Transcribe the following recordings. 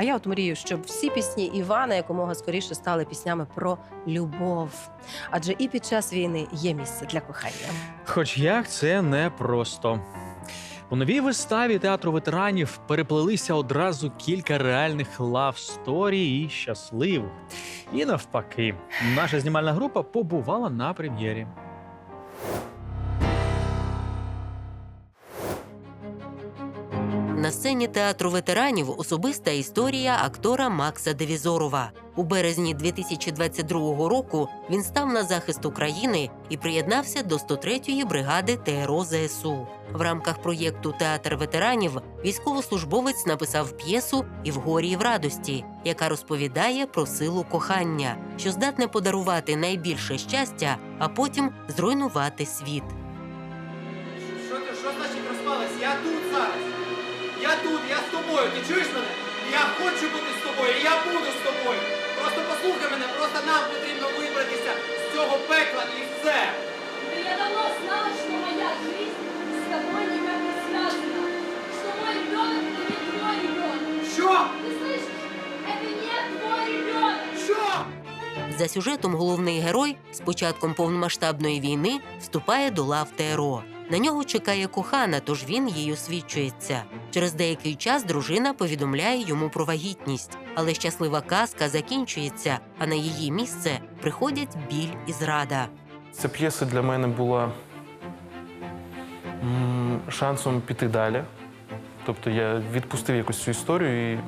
А я от мрію, щоб всі пісні Івана якомога скоріше стали піснями про любов. Адже і під час війни є місце для кохання. Хоч як це не просто. У новій виставі театру ветеранів переплелися одразу кілька реальних лав сторій і щасливих. І навпаки, наша знімальна група побувала на прем'єрі. На сцені театру ветеранів особиста історія актора Макса Девізорова. У березні 2022 року він став на захист України і приєднався до 103-ї бригади ТРО ЗСУ. В рамках проєкту Театр ветеранів військовослужбовець написав п'єсу І в горі і в радості, яка розповідає про силу кохання, що здатне подарувати найбільше щастя, а потім зруйнувати світ. Що ти, що значить розпалась? Я тут зараз. Я тут, я з тобою. Ти чуєш мене? Я хочу бути з тобою, і я буду з тобою. Просто послухай мене, просто нам потрібно вибратися з цього пекла і все. Да я давно знала, что моя жизнь с тобой никак не связана. Что мой ребенок это не твой ребенок. Що? Ты слышишь? Это не твой ребенок. Що? За сюжетом головний герой з початком повномасштабної війни вступає до лав ТРО. На нього чекає кохана, тож він їй освічується. Через деякий час дружина повідомляє йому про вагітність, але щаслива казка закінчується, а на її місце приходять біль і зрада. Ця п'єса для мене була шансом піти далі. Тобто я відпустив якось цю історію і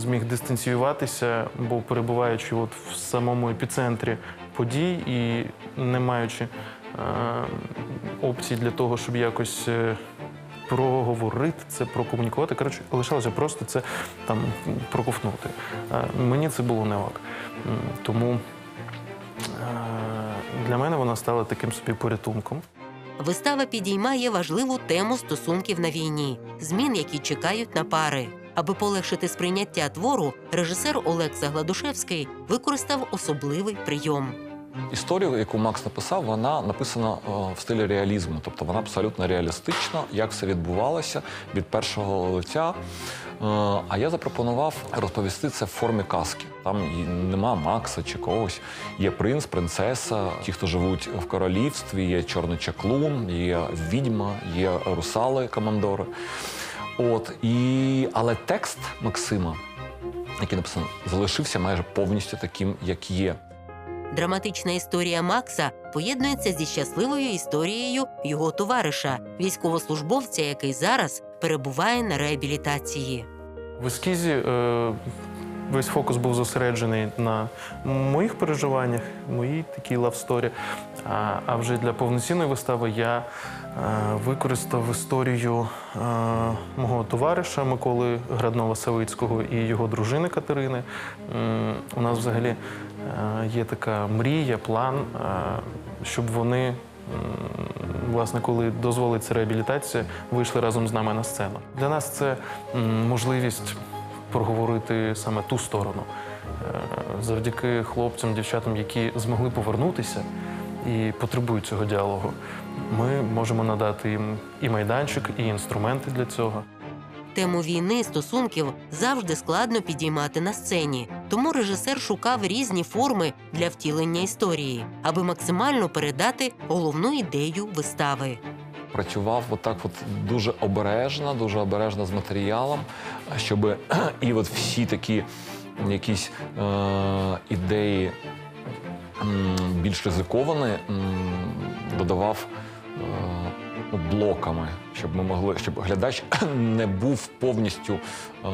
зміг дистанціюватися, бо перебуваючи от в самому епіцентрі подій і не маючи е, опцій для того, щоб якось е, проговорити це, прокомунікувати. Коротше, лишалося просто це там проковтнути. Е, мені це було не ок. Тому Е, Для мене вона стала таким собі порятунком. Вистава підіймає важливу тему стосунків на війні, змін, які чекають на пари. Аби полегшити сприйняття твору, режисер Олекса Гладушевський використав особливий прийом. Історію, яку Макс написав, вона написана е, в стилі реалізму, тобто вона абсолютно реалістична, як все відбувалося від першого лиця. Е, А я запропонував розповісти це в формі казки. Там нема Макса чи когось. Є принц, принцеса, ті, хто живуть в королівстві, є чорний чаклун, є відьма, є русали, командори. От і але текст Максима, який написаний, залишився майже повністю таким, як є. Драматична історія Макса поєднується зі щасливою історією його товариша, військовослужбовця, який зараз перебуває на реабілітації. В ескізі е, весь фокус був зосереджений на моїх переживаннях, моїй такій лавсторі. А, а вже для повноцінної вистави я е, використав історію е, мого товариша Миколи Граднова-Савицького і його дружини Катерини. У нас взагалі е, є така мрія, план, щоб вони. Власне, коли дозволиться реабілітація, вийшли разом з нами на сцену. Для нас це можливість проговорити саме ту сторону. Е, Завдяки хлопцям, дівчатам, які змогли повернутися і потребують цього діалогу, ми можемо надати їм і майданчик, і інструменти для цього. Тему війни стосунків завжди складно підіймати на сцені, тому режисер шукав різні форми для втілення історії, аби максимально передати головну ідею вистави. Працював отак от дуже обережно, дуже обережно з матеріалом, щоб і от всі такі якісь е, ідеї більш ризиковані додавав е, ну, блоками, щоб ми могли, щоб глядач не був повністю е,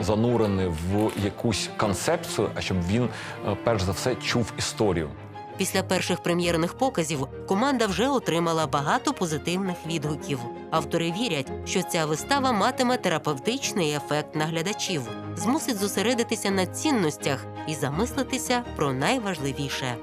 занурений в якусь концепцію, а щоб він е, перш за все чув історію. Після перших прем'єрних показів команда вже отримала багато позитивних відгуків. Автори вірять, що ця вистава матиме терапевтичний ефект на глядачів, змусить зосередитися на цінностях і замислитися про найважливіше.